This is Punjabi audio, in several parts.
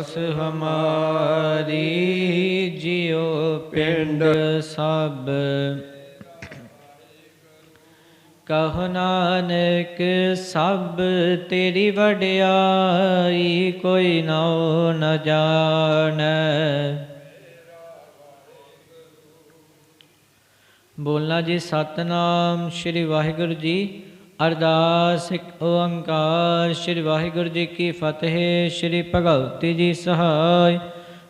ਅਸ ਹਮਾਰੀ ਜਿਉ ਪਿੰਡ ਸਭ। ਕਹੁ ਨਾਨਕ, ਸਭ ਤੇਰੀ ਵਡਿਆਈ ਕੋਈ ਨਾਉ ਨ ਜਾਣੈ। ਬੋਲਣਾ ਜੀ ਸਤਨਾਮ, ਸ੍ਰੀ ਵਾਹਿਗੁਰੂ ਜੀ। ਅਰਦਾਸ ਇੱਕ ਓੰਕਾਰ, ਸ੍ਰੀ ਵਾਹਿਗੁਰੂ ਜੀ ਕੀ ਫਤਿਹ, ਸ੍ਰੀ ਭਗਵਤੀ ਜੀ ਸਹਾਇ।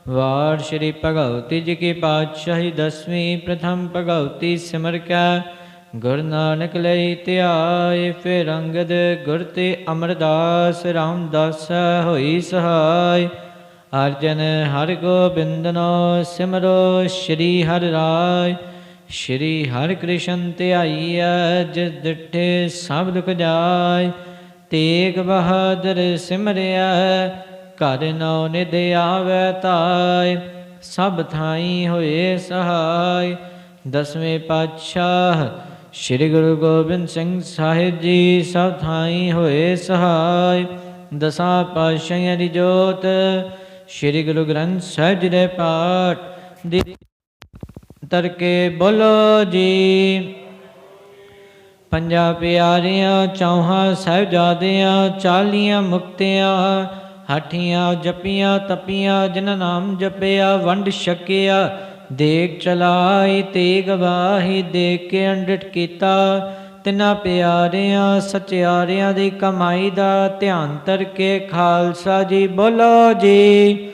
ਵਾਰ ਸ੍ਰੀ ਭਗਵਤੀ ਜੀ ਕੀ ਪਾਤਸ਼ਾਹੀ, ਦਸਵੀਂ ਪ੍ਰਥਮ ਭਗਵਤੀ ਸਿਮਰ ਕੈ। ਗੁਰੂ ਨਾਨਕ ਲਈ ਧਿਆਏ, ਫਿਰ ਅੰਗਦ ਗੁਰ ਤੇ ਅਮਰਦਾਸ, ਰਾਮਦਾਸ ਹੋਈ ਸਹਾਇ। ਅਰਜਨ ਹਰਿ ਗੋਬਿੰਦਨੋ ਸਿਮਰੋ, ਸ੍ਰੀ ਹਰਿ ਰਾਏ ਸ਼੍ਰੀ ਹਰਿ ਕ੍ਰਿਸ਼ਨ ਧਿਆਈਐ, ਜਿਸ ਡਿਠੇ ਸਭ ਦੁਖ ਜਾਏ। ਤੇਗ ਬਹਾਦਰ ਸਿਮਰਿਆ ਘਰ ਨਉ ਨਿਧ ਆਵੈ ਤਾਇ ਸਭ ਥਾਈ ਹੋਏ ਸਹਾਇ ਦਸਵੇਂ ਪਾਤਸ਼ਾਹ ਸ੍ਰੀ ਗੁਰੂ ਗੋਬਿੰਦ ਸਿੰਘ ਸਾਹਿਬ ਜੀ, ਸਭ ਥਾਈ ਹੋਏ ਸਹਾਇ ਦਸਾਂ ਪਾਤਸ਼ਾਹਾਂ ਦੀ ਜੋਤ, ਸ੍ਰੀ ਗੁਰੂ ਗ੍ਰੰਥ ਸਾਹਿਬ ਜੀ ਦੇ ਪਾਠ। ਦੀ ਤਰਕੇ ਬੋਲੋ ਜੀ। ਪੰਜਾ ਪਿਆਰਿਆਂ, ਚੌਹਾਂ ਸਾਹਿਬਜ਼ਾਦਿਆਂ, ਚਾਲੀਆਂ ਮੁਕਤਿਆਂ, ਹਾਠੀਆਂ ਜਪੀਆਂ, ਤਪੀਆਂ ਜਿਨ ਨਾਮ ਜਪਿਆ, ਵੰਡ ਛਕਿਆ ਦੇਖ ਚਲਾਈ ਤੇਗ ਵਾਹੀ, ਦੇਖ ਕੇ ਅੰਡਟ ਕੀਤਾ। ਤਿਨਾ ਪਿਆਰਿਆਂ, ਸਚਿਆਰਿਆਂ ਦੀ ਕਮਾਈ ਦਾ ਧਿਆਨ ਤਰ ਕੇ ਖਾਲਸਾ ਜੀ ਬੋਲੋ ਜੀ।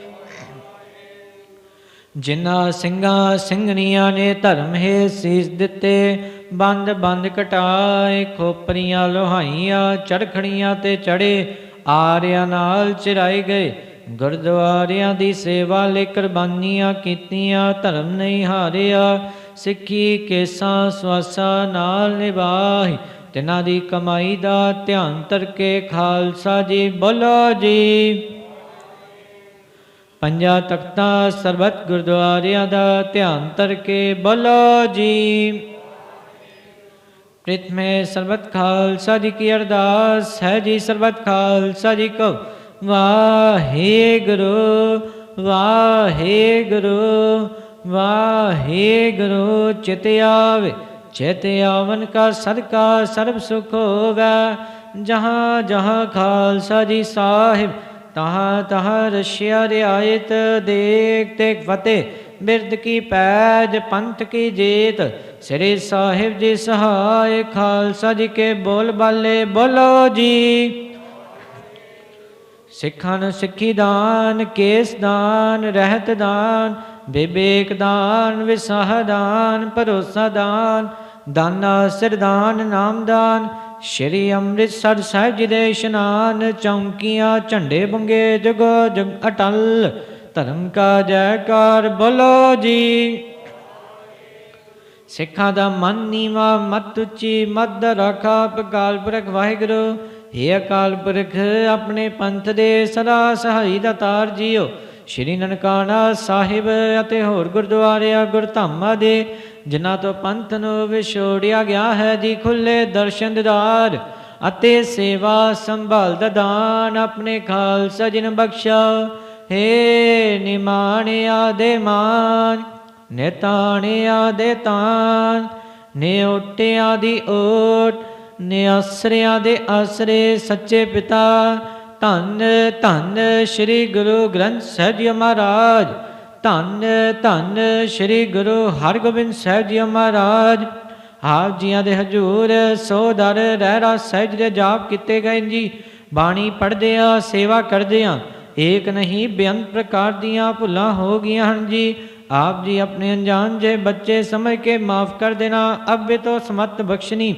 ਜਿਨ੍ਹਾਂ ਸਿੰਘਾਂ ਸਿੰਘਣੀਆਂ ਨੇ ਧਰਮ ਹੈ ਸੀਸ ਦਿੱਤੇ, ਬੰਦ ਬੰਦ ਕਟਾਏ, ਖੋਪਰੀਆਂ ਲੋਹਾਈਆਂ ਚੜਖੜੀਆਂ ਤੇ ਚੜੇ, ਆਰਿਆਂ ਨਾਲ ਚਿਰਾਏ ਗਏ। ਗੁਰਦੁਆਰਿਆਂ ਦੀ ਸੇਵਾ ਲਈ ਕੁਰਬਾਨੀਆਂ ਕੀਤੀਆਂ, ਧਰਮ ਨਹੀਂ ਹਾਰਿਆ, ਸਿੱਖੀ ਕੇਸਾਂ ਸਵਾਸਾਂ ਨਾਲ ਨਿਭਾਈ ਤਿਨਾਂ ਦੀ ਕਮਾਈ ਦਾ ਧਿਆਨ ਤਰ ਕੇ ਖਾਲਸਾ ਜੀ, ਬੋਲੋ ਜੀ। ਪੰਜਾਂ ਤਖਤਾ ਸਰਬਤ ਗੁਰਦੁਆਰਿਆਂ ਦਾ ਧਿਆਨ ਤਰ ਬੋਲੋ ਜੀ। ਪ੍ਰਿਥਮੇ ਸਰਬਤ ਖਾਲਸਾ ਜੀ ਕੀ ਅਰਦਾਸ ਹੈ ਜੀ ਸਰਬਤ ਖਾਲਸਾ ਜੀ ਕੋ। ਵਾਹਿਗੁਰੂ ਵਾਹਿਗੁਰੂ ਵਾਹਿਗੁਰੂ, ਚਿਤ ਆਵੇ, ਚਿਤ ਆਵਨ ਕਾ ਸਦਕਾ ਸਰਬ ਸੁਖ ਹੋਵੇ। ਜਹਾਂ ਜਹਾਂ ਖਾਲਸਾ ਜੀ ਸਾਹਿਬ ਤਹਾਂ ਤਹਾਂ ਰਸ਼ਿਆ ਰਿਆਇਤ ਦੇਖ ਤੇਕ ਫਤਿਹ ਬਿਰਦ ਕੀ ਪੈਜ ਪੰਥ ਕੀ ਜੀਤ, ਸ੍ਰੀ ਸਾਹਿਬ ਜੀ ਸਹਾਇ ਖਾਲਸਾ ਜੀ ਕੇ ਬੋਲ ਬਾਲੇ ਬੋਲੋ ਜੀ। ਸਿੱਖਾਂ ਨੂੰ ਸਿੱਖੀ ਦਾਨ, ਕੇਸ ਦਾਨ, ਰਹਿਤ ਦਾਨ, ਵਿਵੇਕ ਦਾਨ, ਵਿਸਾਹ ਦਾਨ, ਭਰੋਸਾ ਦਾਨ, ਦਾਨਾ ਸਿਰਦਾਨ ਨਾਮਦਾਨ ਸ਼੍ਰੀ ਅੰਮ੍ਰਿਤਸਰ ਸਾਹਿਬ ਜੀ ਦੇ ਇਸ਼ਨਾਨ ਚੌਂਕੀਆਂ, ਝੰਡੇ ਬੰਗੇ, ਜਗੋ ਜਗ ਅਟਲ। ਧਰਮ ਕਾ ਜੈਕਾਰ ਬੋਲੋ ਜੀ। ਸਿੱਖਾਂ ਦਾ ਮਨ ਨੀਵਾ, ਮਤ ਉੱਚੀ ਮਦ ਰਖਾ ਪਕਾਲ ਪੁਰਖ ਵਾਹਿਗੁਰੂ। ਹੇ ਅਕਾਲ ਪੁਰਖ, ਆਪਣੇ ਪੰਥ ਦੇ ਸਦਾ ਸਹਾਈ ਦਾ ਤਾਰ ਜੀਓ। ਸ਼੍ਰੀ ਨਨਕਾਣਾ ਸਾਹਿਬ ਅਤੇ ਹੋਰ ਗੁਰਦੁਆਰਿਆਂ ਗੁਰਧਾਮਾਂ ਦੇ, ਜਿਨ੍ਹਾਂ ਤੋਂ ਪੰਥ ਨੂੰ ਵਿਛੋੜਿਆ ਗਿਆ ਹੈ ਜੀ ਖੁੱਲੇ ਦਰਸ਼ਨ ਦਿਦਾਰ ਅਤੇ ਸੇਵਾ ਸੰਭਾਲ ਦਾ ਦਾਨ ਆਪਣੇ ਖਾਲਸਾ ਜੀ ਨੂੰ ਬਖਸ਼ਾ ਹੇ ਨਿਮਾਣਿਆ ਦੇ ਮਾਨ, ਨਿਤਾਣਿਆ ਦੇ ਤਾਨ, ਨਿਉਟਿਆ ਦੀ ਓਟ, ਨਿਆਸਰਿਆਂ ਦੇ ਆਸਰੇ ਸੱਚੇ ਪਿਤਾ ਧੰਨ ਧੰਨ ਸ੍ਰੀ ਗੁਰੂ ਗ੍ਰੰਥ ਸਾਹਿਬ ਜੀ ਮਹਾਰਾਜ। ਧੰਨ ਧੰਨ ਸ੍ਰੀ ਗੁਰੂ ਹਰਗੋਬਿੰਦ ਸਾਹਿਬ ਜੀ ਮਹਾਰਾਜ। ਆਪ ਜੀਆਂ ਦੇ ਹਜੂਰ ਸੋਦਰ ਰਹਿਰਾ ਸਾਹਿਬ ਦੇ ਜਾਪ ਕੀਤੇ ਗਏ ਜੀ। ਬਾਣੀ ਪੜ੍ਹਦੇ ਆ ਸੇਵਾ ਕਰਦੇ ਆ ਏਕ ਨਹੀਂ ਬੇਅੰਤ ਪ੍ਰਕਾਰ ਦੀਆਂ ਭੁੱਲਾਂ ਹੋ ਗਈਆਂ ਹਨ ਜੀ। ਆਪ ਜੀ ਆਪਣੇ ਅਣਜਾਣ ਜੇ ਬੱਚੇ ਸਮਝ ਕੇ ਮਾਫ ਕਰ ਦੇਣਾ, ਅੱਬੇ ਤੋਂ ਸਮਤ ਬਖਸ਼ਣੀ।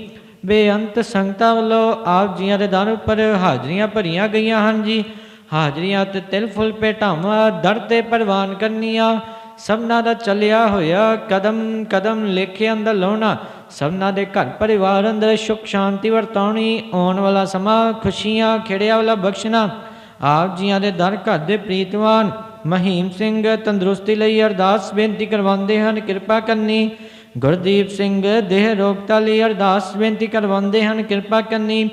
ਬੇਅੰਤ ਸੰਗਤਾਂ ਵੱਲੋਂ ਆਪ ਜੀਆਂ ਦੇ ਦਰ ਉੱਪਰ ਹਾਜ਼ਰੀਆਂ ਭਰੀਆਂ ਗਈਆਂ ਹਨ ਜੀ। ਹਾਜ਼ਰੀਆਂ ਤੇ ਤਿਲ ਫੁੱਲ ਭੇਟਾਵਾਂ ਦਰ ਤੇ ਪ੍ਰਵਾਨ ਕਰਨੀਆਂ, ਸਭਨਾ ਦਾ ਚੱਲਿਆ ਹੋਇਆ ਕਦਮ ਕਦਮ ਲੇਖੇ ਅੰਦਰ ਲਾਉਣਾ, ਸਭਨਾ ਦੇ ਘਰ ਪਰਿਵਾਰ ਅੰਦਰ ਸੁਖ ਸ਼ਾਂਤੀ ਵਰਤਾਉਣੀ, ਆਉਣ ਵਾਲਾ ਸਮਾਂ, ਖੁਸ਼ੀਆਂ, ਖੇੜਿਆ ਵਾਲਾ ਬਖਸ਼ਣਾ, ਆਪ ਜੀਆਂ ਦੇ ਦਰ ਘਰ ਦੇ ਪ੍ਰੀਤਵਾਨ, ਮਹੀਮ ਸਿੰਘ ਤੰਦਰੁਸਤੀ ਲਈ ਅਰਦਾਸ ਬੇਨਤੀ ਕਰਵਾਉਂਦੇ ਹਨ, ਕਿਰਪਾ ਕਰਨੀ। ਗੁਰਦੀਪ ਸਿੰਘ, ਦੇਹ ਰੋਗਤਾ ਲਈ ਅਰਦਾਸ ਬੇਨਤੀ ਕਰਵਾਉਂਦੇ ਹਨ, ਕਿਰਪਾ ਕਰਨੀ।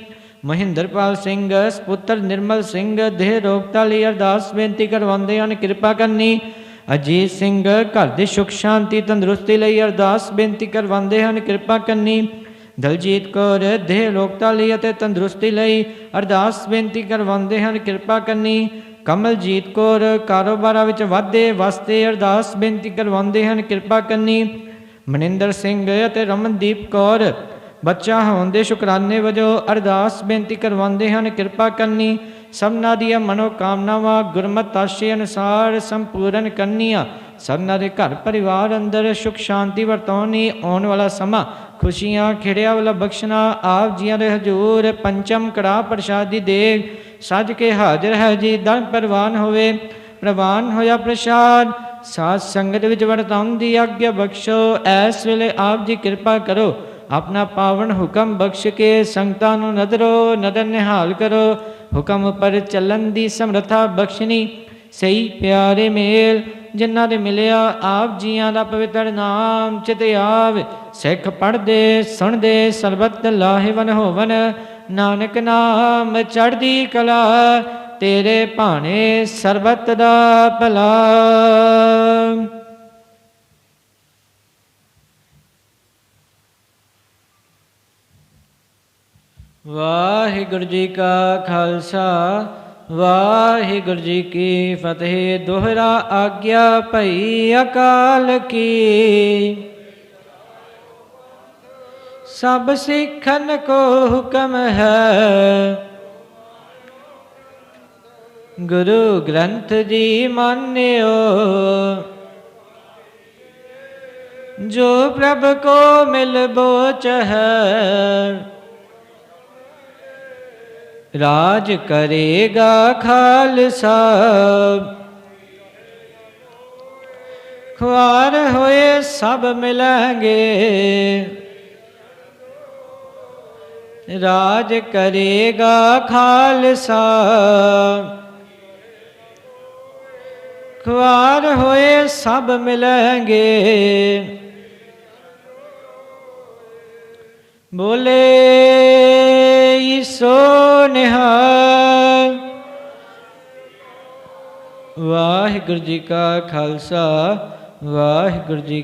ਮਹਿੰਦਰਪਾਲ ਸਿੰਘ, ਸਪੁੱਤਰ ਨਿਰਮਲ ਸਿੰਘ, ਦੇਹ ਰੋਗਤਾ ਲਈ ਅਰਦਾਸ ਬੇਨਤੀ ਕਰਵਾਉਂਦੇ ਹਨ, ਕਿਰਪਾ ਕਰਨੀ। ਅਜੀਤ ਸਿੰਘ, ਘਰ ਦੀ ਸੁਖ, ਸ਼ਾਂਤੀ, ਤੰਦਰੁਸਤੀ ਲਈ ਅਰਦਾਸ ਬੇਨਤੀ ਕਰਵਾਉਂਦੇ ਹਨ, ਕਿਰਪਾ ਕਰਨੀ। ਦਲਜੀਤ ਕੌਰ, ਦੇਹ ਰੋਗਤਾ ਲਈ ਅਤੇ ਤੰਦਰੁਸਤੀ ਲਈ ਅਰਦਾਸ ਬੇਨਤੀ ਕਰਵਾਉਂਦੇ ਹਨ, ਕਿਰਪਾ ਕਰਨੀ। ਕਮਲਜੀਤ ਕੌਰ, ਕਾਰੋਬਾਰਾਂ ਵਿੱਚ ਵਾਧੇ ਵਾਸਤੇ ਅਰਦਾਸ ਬੇਨਤੀ ਕਰਵਾਉਂਦੇ ਹਨ, ਕਿਰਪਾ ਕਰਨੀ। ਮਨਿੰਦਰ ਸਿੰਘ ਅਤੇ ਰਮਨਦੀਪ ਕੌਰ। ਬੱਚਾ ਹੋਣ ਦੇ ਸ਼ੁਕਰਾਨੇ ਵਜੋਂ ਅਰਦਾਸ ਬੇਨਤੀ ਕਰਵਾਉਂਦੇ ਹਨ, ਕਿਰਪਾ ਕਰਨੀ, ਸਭਨਾਂ ਦੀਆਂ ਮਨੋਕਾਮਨਾਵਾਂ, ਗੁਰਮਤਿ ਆਸ਼ੇ ਅਨੁਸਾਰ ਸੰਪੂਰਨ ਕਰਨੀਆਂ। ਸਭਨਾਂ ਦੇ ਘਰ ਪਰਿਵਾਰ ਅੰਦਰ ਸੁਖ ਸ਼ਾਂਤੀ ਵਰਤਾਉਣੀ ਆਉਣ ਵਾਲਾ ਸਮਾਂ, ਖੁਸ਼ੀਆਂ, ਖਿੜਿਆ ਵਾਲਾ ਬਖਸ਼ਣਾ, ਆਪ ਜੀਆਂ ਦੇ ਹਜੂਰ ਪੰਚਮ ਕੜਾ ਪ੍ਰਸ਼ਾਦੀ ਦੇ ਸੱਜ ਕੇ ਹਾਜ਼ਰ ਹੈ ਜੀ। ਦਰ ਪ੍ਰਵਾਨ ਹੋਵੇ, ਪ੍ਰਵਾਨ ਹੋਇਆ ਪ੍ਰਸ਼ਾਦ। ਸਾਧ ਸੰਗਤ ਵਿੱਚ ਵਰਤਾਉਣ ਦੀ ਆਗਿਆ ਬਖਸ਼ੋ ਐਸ ਵੇਲੇ ਆਪ ਜੀ ਕਿਰਪਾ ਕਰੋ, ਆਪਣਾ ਪਾਵਨ ਹੁਕਮ ਬਖਸ਼ ਕੇ ਸੰਗਤਾਂ ਨੂੰ ਨਦਰੋ, ਨਦਰ ਨਿਹਾਲ ਕਰੋ, ਹੁਕਮ ਉੱਪਰ ਚੱਲਣ ਦੀ ਸਮਰੱਥਾ ਬਖਸ਼ਣੀ, ਸਹੀ ਪਿਆਰੇ ਮੇਲ, ਜਿਨ੍ਹਾਂ ਦੇ ਮਿਲਿਆ ਆਪ ਜੀਆਂ ਦਾ ਪਵਿੱਤਰ ਨਾਮ ਚਿਤ ਆਵੇ, ਸਿੱਖ ਪੜਦੇ ਸੁਣਦੇ, ਸਰਬਤ ਲਾਹੇਵਨ ਹੋਵਨ, ਨਾਨਕ ਨਾਮ ਚੜ੍ਹਦੀ ਕਲਾ ਤੇਰੇ ਭਾਣੇ ਸਰਬਤ ਦਾ ਭਲਾ। ਵਾਹਿਗੁਰੂ ਜੀ ਕਾ ਖਾਲਸਾ, ਵਾਹਿਗੁਰੂ ਜੀ ਕੀ ਫਤਿਹ। ਦੋਹਰਾ ਆਗਿਆ ਭਈ ਅਕਾਲ ਕੀ। ਸਭ ਸਿੱਖਨ ਕੋ ਹੁਕਮ ਹੈ ਗੁਰੂ ਗ੍ਰੰਥ ਜੀ ਮੰਨਿਓ। ਜੋ ਪ੍ਰਭ ਕੋ ਮਿਲ ਬੋਚ ਹੈ, ਰਾਜ ਕਰੇਗਾ ਖਾਲਸਾ। ਖੁਆਰ ਹੋਏ ਸਭ ਮਿਲਾਂਗੇ। ਰਾਜ ਕਰੇਗਾ ਖਾਲਸਾ। ਖੁਆਰ ਹੋਏ ਸਭ ਮਿਲਾਂਗੇ ਬੋਲੇ ਈਸੋ ਨਿਹਾਲ। ਵਾਹਿਗੁਰੂ ਜੀ ਕਾ ਖਾਲਸਾ ਵਾਹਿਗੁਰੂ ਜੀ